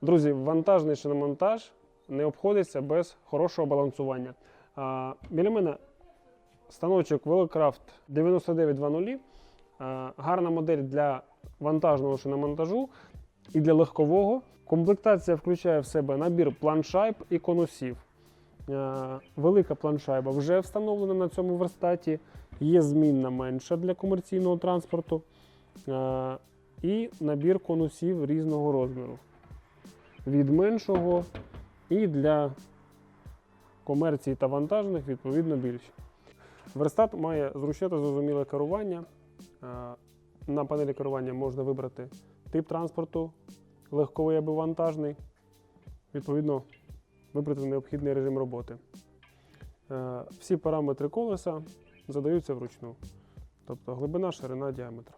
Друзі, вантажний шиномонтаж не обходиться без хорошого балансування. А, біля мене станочок Velocraft 9920. Гарна модель для вантажного шиномонтажу і для легкового. Комплектація включає в себе набір планшайб і конусів. Велика планшайба вже встановлена на цьому верстаті. Є змінна менша для комерційного транспорту. І набір конусів різного розміру. Від меншого і для комерції та вантажних, відповідно, більше. Верстат має зручне та зрозуміле керування. Е, На панелі керування можна вибрати тип транспорту, легковий або вантажний. Відповідно, вибрати необхідний режим роботи. Е, Всі параметри колеса задаються вручну, тобто глибина, ширина, діаметр.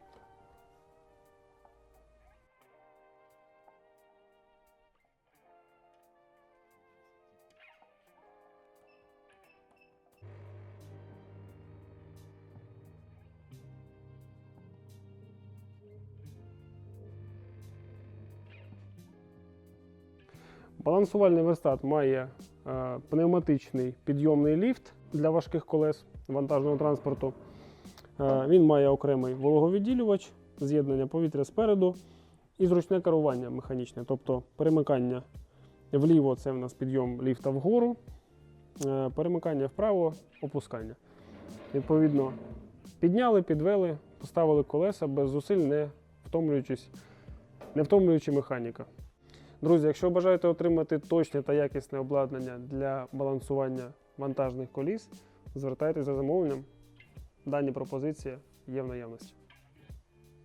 Балансувальний верстат має е, пневматичний підйомний ліфт для важких колес вантажного транспорту. Е, він має окремий вологовідділювач, з'єднання повітря спереду і зручне керування механічне, тобто перемикання вліво це в нас підйом ліфта вгору, е, перемикання вправо, опускання. Відповідно, підняли, підвели, поставили колеса без зусиль, не втомлюючись, не втомлюючи механіка. Друзі, якщо бажаєте отримати точне та якісне обладнання для балансування вантажних коліс, звертайтеся за замовленням. Дані пропозиції є в наявності.